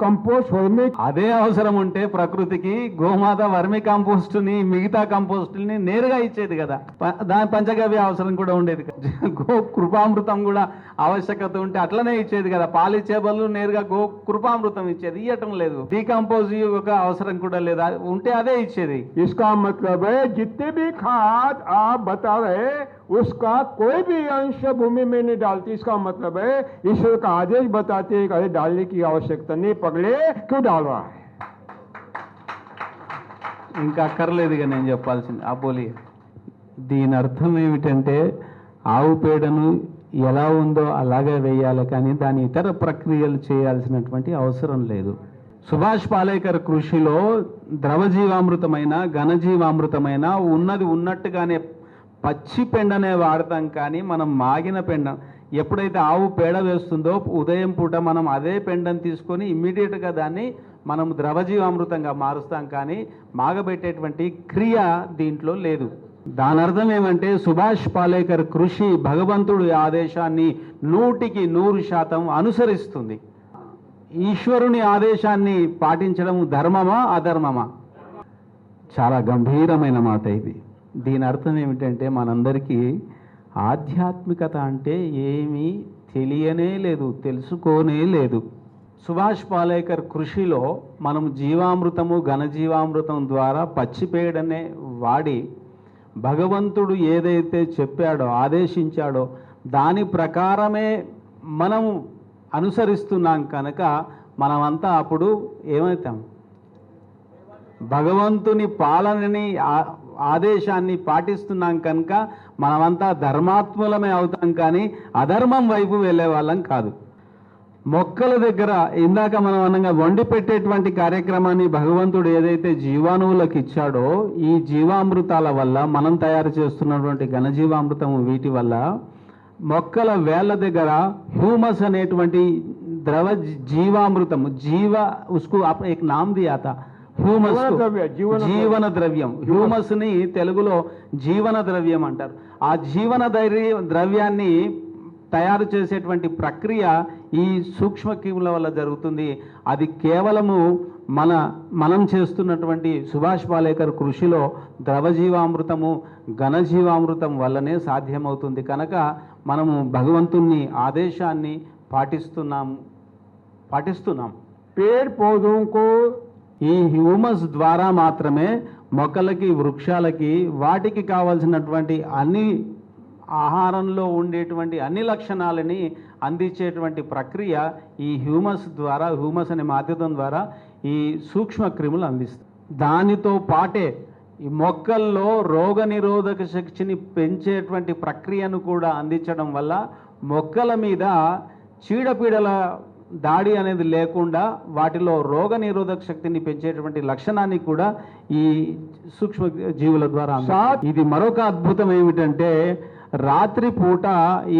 Compost వర్మి అదే అవసరం ఉంటే ప్రకృతికి గోమాత వర్మి కంపోస్ట్ని మిగతా కంపోస్ట్ని నేరుగా ఇచ్చేది కదా. దాని పంచగవ్య అవసరం కూడా ఉండేది గో కృపామృతం కూడా ఆవశ్యకత ఉంటే అట్లనే ఇచ్చేది కదా. పాలిచ్చే బదులు నేరుగా గో కృపామృతం ఇచ్చేది. ఇవ్వటం లేదు. డీకంపోజ్ యొక్క అవసరం కూడా లేదు. ఉంటే అదే ఇచ్చేది. ఇస్కా మతలబ్ జిత్తే భీ ఖాద్ ఆప్ उसका कोई भी अंश भूमि में नहीं डालती इसका मतलब है ईश्वर का आदेश बताते हैं कि अरे डालने की आवश्यकता नहीं पगले क्यों डाल रहा है ఇంకా అక్కర్లేదు ఇక నేను చెప్పాల్సింది ఆ పోలి దీని అర్థం ఏమిటంటే ఆవు పేడను ఎలా ఉందో అలాగే వేయాలి కానీ దాని ఇతర ప్రక్రియలు చేయాల్సినటువంటి అవసరం లేదు సుభాష్ పాలేకర్ కృషిలో ద్రవజీవామృతమైన ఘనజీవామృతమైన ఉన్నది ఉన్నట్టుగానే పచ్చి పెండనే వాడతాం కానీ మనం మాగిన పెండ ఎప్పుడైతే ఆవు పేడ వేస్తుందో ఉదయం పూట మనం అదే పెండను తీసుకొని ఇమ్మీడియట్గా దాన్ని మనం ద్రవజీవామృతంగా మారుస్తాం కానీ మాగబెట్టేటువంటి క్రియ దీంట్లో లేదు. దాని అర్థం ఏమంటే సుభాష్ పాలేకర్ కృషి భగవంతుడి ఆదేశాన్ని నూటికి నూరు శాతం అనుసరిస్తుంది. ఈశ్వరుని ఆదేశాన్ని పాటించడం ధర్మమా అధర్మమా? చాలా గంభీరమైన మాట ఇది. దీని అర్థం ఏమిటంటే మనందరికీ ఆధ్యాత్మికత అంటే ఏమీ తెలియనే లేదు తెలుసుకోనే లేదు. సుభాష్ పాలేకర్ కృషిలో మనం జీవామృతము ఘనజీవామృతం ద్వారా పచ్చిపేడనే వాడి భగవంతుడు ఏదైతే చెప్పాడో ఆదేశించాడో దాని ప్రకారమే మనం అనుసరిస్తున్నాం కనుక మనమంతా అప్పుడు ఏమవుతాం? భగవంతుని పాలనని ఆదేశాన్ని పాటిస్తున్నాం కనుక మనమంతా ధర్మాత్ములమే అవుతాం కానీ అధర్మం వైపు వెళ్ళే వాళ్ళం కాదు. మొక్కల దగ్గర ఇందాక మనం అనగా వండి పెట్టేటువంటి కార్యక్రమాన్ని భగవంతుడు ఏదైతే జీవాణువులకు ఇచ్చాడో ఈ జీవామృతాల వల్ల మనం తయారు చేస్తున్నటువంటి ఘనజీవామృతం వీటి వల్ల మొక్కల వేళ్ళ దగ్గర హ్యూమస్ అనేటువంటి ద్రవ జీవామృతము జీవ ఉస్కు నామ్ దియాత హ్యూమస్ జీవన ద్రవ్యం హ్యూమస్ని తెలుగులో జీవన ద్రవ్యం అంటారు. ఆ జీవన ద్రవ్యాన్ని తయారు చేసేటువంటి ప్రక్రియ ఈ సూక్ష్మ క్రిముల వల్ల జరుగుతుంది. అది కేవలము మన మనం చేస్తున్నటువంటి సుభాష్ పాలేకర్ కృషిలో ద్రవజీవామృతము ఘనజీవామృతం వల్లనే సాధ్యమవుతుంది. కనుక మనము భగవంతుణ్ణి ఆదేశాన్ని పాటిస్తున్నాము పాటిస్తున్నాం పేర్ పౌధం ఈ హ్యూమస్ ద్వారా మాత్రమే మొక్కలకి వృక్షాలకి వాటికి కావలసినటువంటి అన్ని ఆహారంలో ఉండేటువంటి అన్ని లక్షణాలని అందించేటువంటి ప్రక్రియ ఈ హ్యూమస్ ద్వారా హ్యూమస్ అనే మాధ్యమం ద్వారా ఈ సూక్ష్మ క్రిములు అందిస్తాయి దానితో పాటే ఈ మొక్కల్లో రోగ నిరోధక శక్తిని పెంచేటువంటి ప్రక్రియను కూడా అందించడం వల్ల మొక్కల మీద చీడపీడల దాడి అనేది లేకుండా వాటిలో రోగ నిరోధక శక్తిని పెంచేటువంటి లక్షణాన్ని కూడా ఈ సూక్ష్మ జీవుల ద్వారా ఇది మరొక అద్భుతం ఏమిటంటే రాత్రి పూట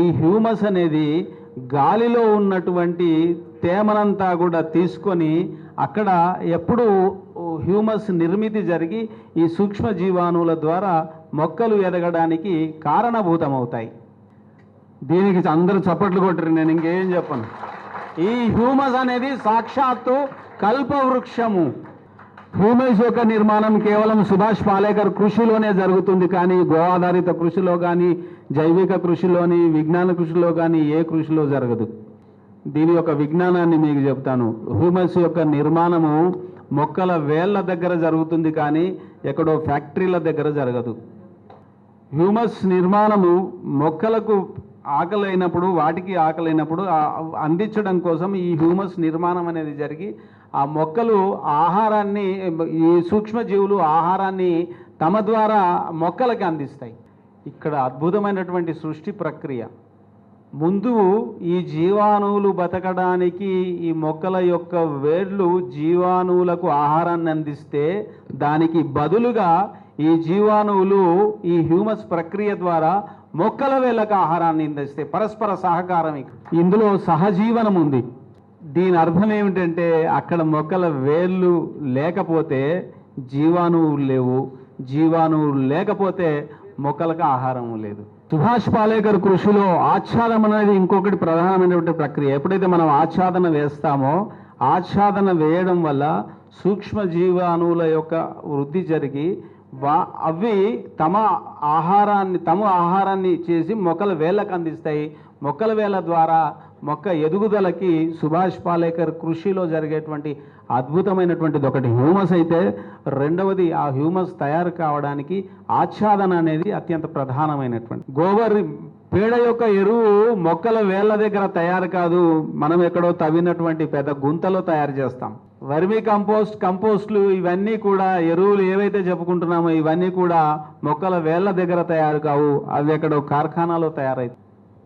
ఈ హ్యూమస్ అనేది గాలిలో ఉన్నటువంటి తేమనంతా కూడా తీసుకొని అక్కడ ఎప్పుడు హ్యూమస్ నిర్మితి జరిగి ఈ సూక్ష్మ జీవాణువుల ద్వారా మొక్కలు ఎదగడానికి కారణభూతమవుతాయి. దీనికి అందరూ చప్పట్లు కొట్టరు నేను ఇంకేం చెప్పను. ఈ హ్యూమస్ అనేది సాక్షాత్తు కల్పవృక్షము. హ్యూమస్ యొక్క నిర్మాణం కేవలం సుభాష్ పాలేకర్ కృషిలోనే జరుగుతుంది కానీ గో ఆధారిత కృషిలో కానీ జైవిక కృషిలోని విజ్ఞాన కృషిలో కానీ ఏ కృషిలో జరగదు. దీని యొక్క విజ్ఞానాన్ని మీకు చెప్తాను. హ్యూమస్ యొక్క నిర్మాణము మొక్కల వేళ్ళ దగ్గర జరుగుతుంది కానీ ఎక్కడో ఫ్యాక్టరీల దగ్గర జరగదు. హ్యూమస్ నిర్మాణము మొక్కలకు ఆకలి అయినప్పుడు వాటికి ఆకలైనప్పుడు అందించడం కోసం ఈ హ్యూమస్ నిర్మాణం అనేది జరిగి ఆ మొక్కలు ఆహారాన్ని ఈ సూక్ష్మజీవులు ఆహారాన్ని తమ ద్వారా మొక్కలకి అందిస్తాయి. ఇక్కడ అద్భుతమైనటువంటి సృష్టి ప్రక్రియ. ముందు ఈ జీవాణువులు బతకడానికి ఈ మొక్కల యొక్క వేర్లు జీవాణువులకు ఆహారాన్ని అందిస్తే దానికి బదులుగా ఈ జీవాణువులు ఈ హ్యూమస్ ప్రక్రియ ద్వారా మొక్కల వేళ్ళకు ఆహారాన్ని అందిస్తాయి పరస్పర సహకారం. ఇందులో సహజీవనం ఉంది దీని అర్థం ఏమిటంటే అక్కడ మొక్కల వేళ్ళు లేకపోతే జీవాణువులు లేవు. జీవాణువులు లేకపోతే మొక్కలకు ఆహారం లేదు. సుభాష్ పాలేకర్ కృషిలో ఆచ్ఛాదం అనేది ఇంకొకటి ప్రధానమైనటువంటి ప్రక్రియ. ఎప్పుడైతే మనం ఆచ్ఛాదన వేస్తామో ఆచ్ఛాదన వేయడం వల్ల సూక్ష్మ జీవాణువుల యొక్క వృద్ధి జరిగి వా అవి తమ ఆహారాన్ని తమ ఆహారాన్ని చేసి మొక్కల వేళ్ళకు అందిస్తాయి. మొక్కల వేళ్ళ ద్వారా మొక్క ఎదుగుదలకి సుభాష్ పాలేకర్ కృషిలో జరిగేటువంటి అద్భుతమైనటువంటిది ఒకటి. హ్యూమస్ అయితే రెండవది ఆ హ్యూమస్ తయారు కావడానికి ఆచ్ఛాదన అనేది అత్యంత ప్రధానమైనటువంటి. గోబర్ పేడ యొక్క ఎరువు మొక్కల వేళ్ళ దగ్గర తయారు కాదు. మనం ఎక్కడో తవ్వినటువంటి పెద్ద గుంతలో తయారు చేస్తాం. వర్మి కంపోస్ట్ కంపోస్ట్లు ఇవన్నీ కూడా ఎరువులు ఏవైతే చెప్పుకుంటున్నామో ఇవన్నీ కూడా మొక్కల వేళ్ళ దగ్గర తయారు కావు. అవి ఎక్కడో కార్ఖానాలో తయారవుతాయి.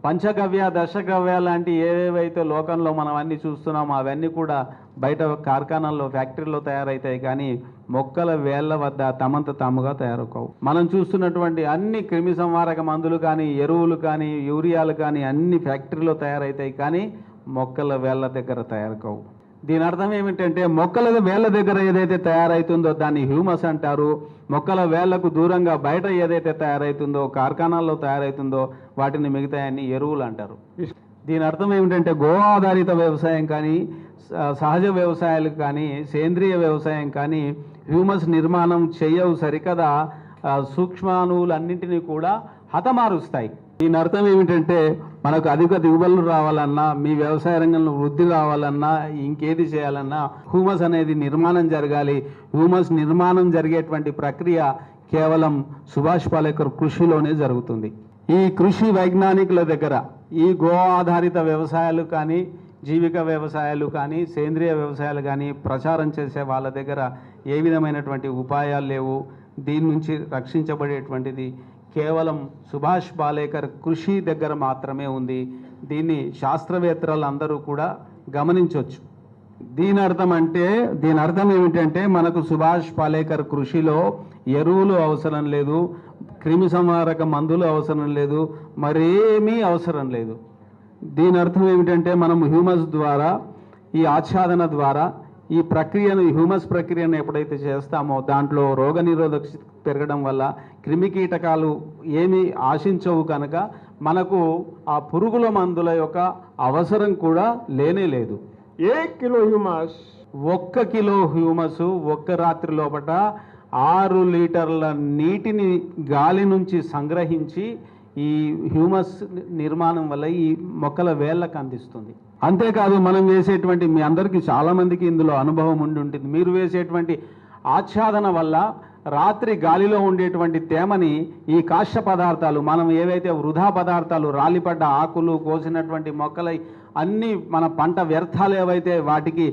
పంచగవ్య దశగవ్య లాంటి ఏవేవైతే లోకంలో మనం అన్నీ చూస్తున్నామో అవన్నీ కూడా బయట కార్ఖానాల్లో ఫ్యాక్టరీలో తయారవుతాయి. కానీ మొక్కల వేళ్ళ వద్ద తమంత తాముగా తయారు కావు మనం చూస్తున్నటువంటి అన్ని క్రిమి సంహారక మందులు కానీ ఎరువులు కానీ యూరియాలు కానీ అన్ని ఫ్యాక్టరీలో తయారవుతాయి. కానీ మొక్కల వేళ్ళ దగ్గర తయారు కావు దీని అర్థం ఏమిటంటే మొక్కల వేళ్ళ దగ్గర ఏదైతే తయారవుతుందో దాన్ని హ్యూమస్ అంటారు. మొక్కల వేళ్ళకు దూరంగా బయట ఏదైతే తయారవుతుందో కార్ఖానాల్లో తయారవుతుందో వాటిని మిగతాయన్ని ఎరువులు అంటారు. దీని అర్థం ఏమిటంటే గో ఆధారిత వ్యవసాయం కానీ సహజ వ్యవసాయాలు కానీ సేంద్రియ వ్యవసాయం కానీ హ్యూమస్ నిర్మాణం చేయవు సరికదా. ఆ, సూక్ష్మాణువులన్నింటినీ కూడా హతమారుస్తాయి. దీని అర్థం ఏమిటంటే మనకు అధిక దిగుబడులు రావాలన్నా మీ వ్యవసాయ రంగంలో వృద్ధి రావాలన్నా ఇంకేది చేయాలన్నా హ్యూమస్ అనేది నిర్మాణం జరగాలి. హ్యూమస్ నిర్మాణం జరిగేటువంటి ప్రక్రియ కేవలం సుభాష్ పాలేకర్ కృషిలోనే జరుగుతుంది. ఈ కృషి వైజ్ఞానికుల దగ్గర ఈ గో ఆధారిత వ్యవసాయాలు కానీ జీవిక వ్యవసాయాలు కానీ సేంద్రియ వ్యవసాయాలు కానీ ప్రచారం చేసే వాళ్ళ దగ్గర ఏ విధమైనటువంటి ఉపాయాలు లేవు. దీని నుంచి రక్షించబడేటువంటిది కేవలం సుభాష్ పాలేకర్ కృషి దగ్గర మాత్రమే ఉంది. దీన్ని శాస్త్రవేత్తలు అందరూ కూడా గమనించవచ్చు దీని అర్థం అంటే దీని అర్థం ఏమిటంటే మనకు సుభాష్ పాలేకర్ కృషిలో ఎరువులు అవసరం లేదు క్రిమి సంహారక మందులు అవసరం లేదు మరేమీ అవసరం లేదు. దీని అర్థం ఏమిటంటే మనం హ్యూమస్ ద్వారా ఈ ఆచ్ఛాదన ద్వారా ఈ ప్రక్రియను హ్యూమస్ ప్రక్రియను ఎప్పుడైతే చేస్తామో దాంట్లో రోగనిరోధక పెరగడం వల్ల క్రిమికీటకాలు ఏమి ఆశించవు కనుక మనకు ఆ పురుగుల మందుల యొక్క అవసరం కూడా లేనే లేదు. ఏ కిలో హ్యూమస్? ఒక్క కిలో హ్యూమస్ ఒక్క రాత్రి లోపల ఆరు లీటర్ల నీటిని గాలి నుంచి సంగ్రహించి ఈ హ్యూమస్ నిర్మాణం వల్ల ఈ మొక్కల వేళ్ళకు అందిస్తుంది. అంతేకాదు మనం వేసేటువంటి మీ అందరికీ చాలామందికి ఇందులో అనుభవం ఉండి ఉంటుంది. మీరు వేసేటువంటి ఆచ్ఛాదన వల్ల రాత్రి గాలిలో ఉండేటువంటి తేమని ఈ కాష్య పదార్థాలు మనం ఏవైతే వృధా పదార్థాలు రాలిపడ్డ ఆకులు కోసినటువంటి మొక్కలై అన్ని మన పంట వ్యర్థాలు ఏవైతే వాటికి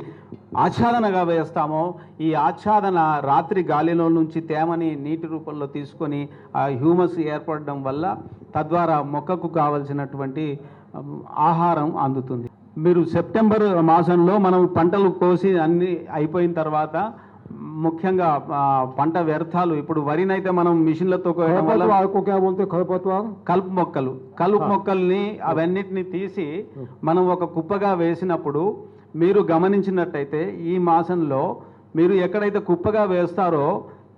ఆచ్ఛాదనగా వేస్తామో ఈ ఆచ్ఛాదన రాత్రి గాలిలో నుంచి తేమని నీటి రూపంలో తీసుకొని ఆ హ్యూమస్ ఏర్పడడం వల్ల తద్వారా మొక్కకు కావలసినటువంటి ఆహారం అందుతుంది. మీరు సెప్టెంబర్ మాసంలో మనం పంటలు కోసి అన్నీ అయిపోయిన తర్వాత ముఖ్యంగా పంట వ్యర్థాలు ఇప్పుడు వరినైతే మనం మిషన్లతో కలుపు మొక్కలు కలుపు మొక్కల్ని అవన్నిటిని తీసి మనం ఒక కుప్పగా వేసినప్పుడు మీరు గమనించినట్టయితే ఈ మాసంలో మీరు ఎక్కడైతే కుప్పగా వేస్తారో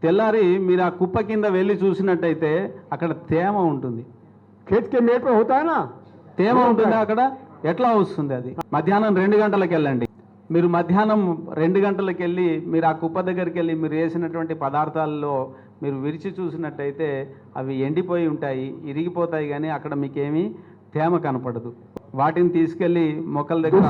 తెల్లారి మీరు ఆ కుప్ప కింద వెళ్ళి చూసినట్టయితే అక్కడ తేమ ఉంటుంది. తేమ ఉంటుంది అక్కడ? ఎట్లా వస్తుంది అది? మధ్యాహ్నం రెండు గంటలకు వెళ్ళండి. మీరు మధ్యాహ్నం రెండు గంటలకు వెళ్ళి మీరు ఆ కుప్ప దగ్గరికి వెళ్ళి మీరు వేసినటువంటి పదార్థాల్లో మీరు విరిచి చూసినట్టయితే అవి ఎండిపోయి ఉంటాయి ఇరిగిపోతాయి కానీ అక్కడ మీకేమీ తేమ కనపడదు. వాటిని తీసుకెళ్ళి మొక్కల దగ్గర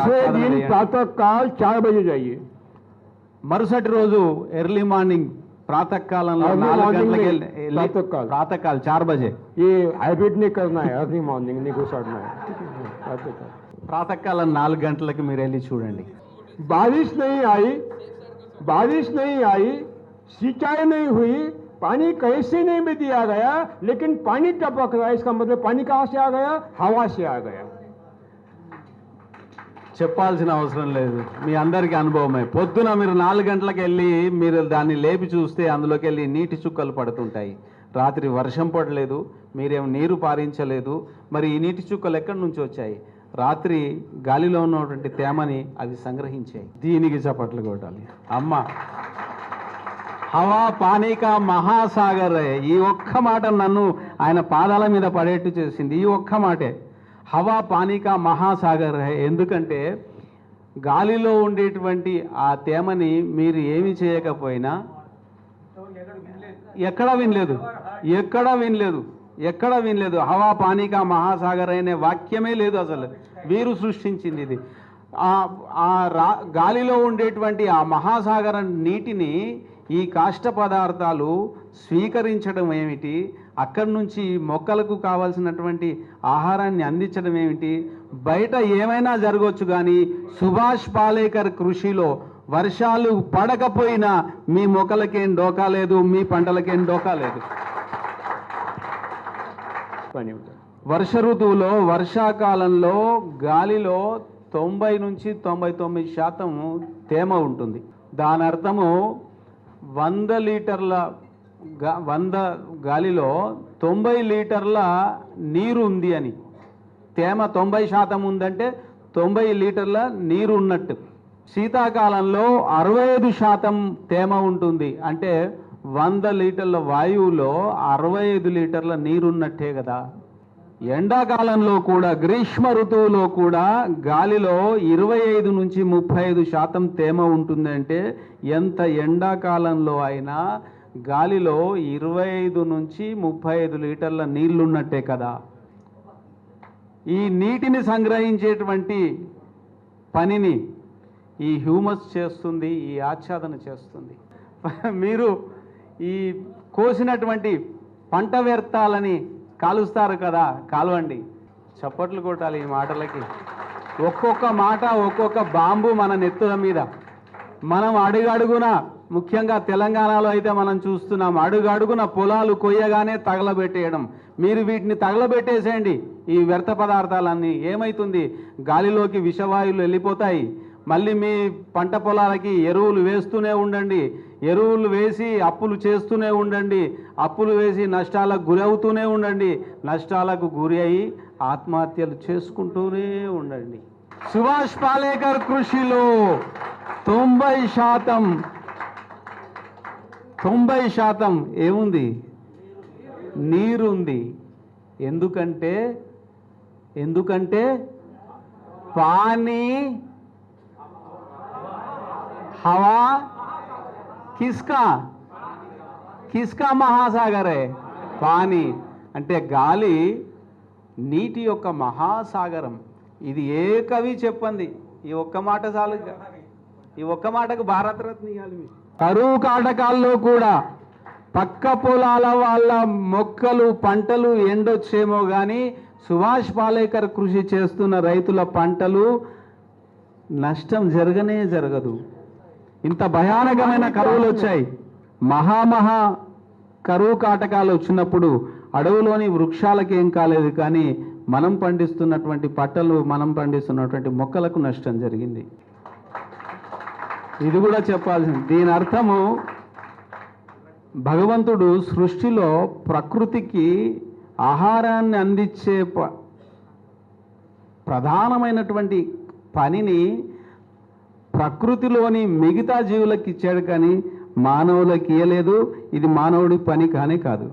మరుసటి రోజు ఎర్లీ మార్నింగ్ ప్రాతకాలంలో నాలుగు చార్ బజే. ఈ హైబ్రిడ్ని ఎర్లీ మార్నింగ్ ప్రాతకాలం నాలుగు గంటలకు మీరు వెళ్ళి చూడండి. बारिश नहीं आई बारिश नहीं आई सिंचाई नहीं हुई पानी कहीं से नहीं भी दिया गया लेकिन पानी टपक रहा है इसका मतलब पानी कहाँ से आ गया हवा से आ गया చెప్పాల్సిన అవసరం లేదు మీ అందరికీ అనుభవమే పొద్దున మీరు నాలుగు గంటలకు వెళ్ళి మీరు దాన్ని లేపి చూస్తే అందులోకి వెళ్ళి నీటి చుక్కలు పడుతుంటాయి రాత్రి వర్షం పడలేదు మీరేం నీరు పారించలేదు మరి ఈ నీటి చుక్కలు ఎక్కడి నుంచి వచ్చాయి రాత్రి గాలిలో ఉన్నటువంటి తేమని అవి సంగ్రహించాయి. దీనికి చప్పట్లు కొట్టాలి. అమ్మ హవా పానిక మహాసాగర్ ఈ ఒక్క మాట నన్ను ఆయన పాదాల మీద పడేట్టు చేసింది. ఈ ఒక్క మాటే. హవా పానిక మహాసాగర్ ఎందుకంటే గాలిలో ఉండేటువంటి ఆ తేమని మీరు ఏమి చేయకపోయినా ఎక్కడా వినలేదు. ఎక్కడా వినలేదు. ఎక్కడ వినలేదు. హవా పానిక మహాసాగర్ అనే వాక్యమే లేదు అసలు. వీరు సృష్టించింది ఇది. ఆ ఆ రా గాలిలో ఉండేటువంటి ఆ మహాసాగర నీటిని ఈ కాష్ట పదార్థాలు స్వీకరించడం ఏమిటి? అక్కడి నుంచి మొక్కలకు కావాల్సినటువంటి ఆహారాన్ని అందించడం ఏమిటి? బయట ఏమైనా జరగవచ్చు కానీ సుభాష్ పాలేకర్ కృషిలో వర్షాలు పడకపోయినా మీ మొక్కలకేం డోకా లేదు మీ పంటలకేం డోకా లేదు. పని ఉంటుంది వర్ష ఋతువులో వర్షాకాలంలో గాలిలో తొంభై నుంచి తొంభై తొమ్మిది శాతం తేమ ఉంటుంది. దాని అర్థము వంద లీటర్ల గా- వంద గాలిలో తొంభై లీటర్ల నీరు ఉంది అని. తేమ తొంభై శాతం ఉందంటే తొంభై లీటర్ల నీరు ఉన్నట్టు. శీతాకాలంలో అరవై ఐదు శాతం తేమ ఉంటుంది. అంటే వంద లీటర్ల వాయువులో అరవై ఐదు లీటర్ల నీరున్నట్టే కదా. ఎండాకాలంలో కూడా గ్రీష్మ ఋతువులో కూడా గాలిలో ఇరవై ఐదు నుంచి ముప్పై ఐదు శాతం తేమ ఉంటుందంటే ఎంత ఎండాకాలంలో అయినా గాలిలో ఇరవై ఐదు నుంచి ముప్పై ఐదు లీటర్ల నీళ్ళున్నట్టే కదా. ఈ నీటిని సంగ్రహించేటువంటి పనిని ఈ హ్యూమస్ చేస్తుంది ఈ ఆచ్ఛాదన చేస్తుంది. మీరు ఈ కోసినటువంటి పంట వ్యర్థాలని కాలుస్తారు కదా కాలవండి. చప్పట్లు కొట్టాలి ఈ మాటలకి. ఒక్కొక్క మాట ఒక్కొక్క బాంబు మన నెత్తుల మీద. మనం అడుగడుగున ముఖ్యంగా తెలంగాణలో అయితే మనం చూస్తున్నాం అడుగడుగున పొలాలు కొయ్యగానే తగలబెట్టేయడం. మీరు వీటిని తగలబెట్టేసేయండి. ఈ వ్యర్థ పదార్థాలన్నీ ఏమవుతుంది గాలిలోకి విషవాయువులు వెళ్ళిపోతాయి. మళ్ళీ మీ పంట పొలాలకి ఎరువులు వేస్తూనే ఉండండి. ఎరువులు వేసి అప్పులు చేస్తూనే ఉండండి. అప్పులు వేసి నష్టాలకు గురవుతూనే ఉండండి. నష్టాలకు గురి అయి ఆత్మహత్యలు చేసుకుంటూనే ఉండండి. సుభాష్ పాలేకర్ కృషిలో తొంభై శాతం తొంభై శాతం ఏముంది? నీరుంది. ఎందుకంటే ఎందుకంటే పానీ హవా किसका కిస్కా మహాసాగరే పానీ అంటే గాలి నీటి యొక్క మహాసాగరం ఇది ఏ కవి చెప్పండి ఈ ఒక్క మాట చాలు ఈ ఒక్క మాటకు భారతరత్న ఇవ్వాలి మీరు. కరువు కాటకాల్లో కూడా పక్క పొలాల వాళ్ళ మొక్కలు పంటలు ఎండొచ్చేమో కానీ సుభాష్ పాలేకర్ కృషి చేస్తున్న రైతుల పంటలు నష్టం జరగనే జరగదు ఇంత భయానకమైన కరువులు వచ్చాయి. మహామహా కరువు కాటకాలు వచ్చినప్పుడు అడవులోని వృక్షాలకి ఏం కాలేదు కానీ మనం పండిస్తున్నటువంటి పట్టలు మనం పండిస్తున్నటువంటి మొక్కలకు నష్టం జరిగింది. ఇది కూడా చెప్పాల్సింది. దీని అర్థము భగవంతుడు సృష్టిలో ప్రకృతికి ఆహారాన్ని అందించే ప- ప్రధానమైనటువంటి పనిని ప్రకృతిలోని మిగతా జీవులకు ఇచ్చాడు కానీ మానవులకు ఇవ్వలేదు ఇది మానవుడి పని కానే కాదు.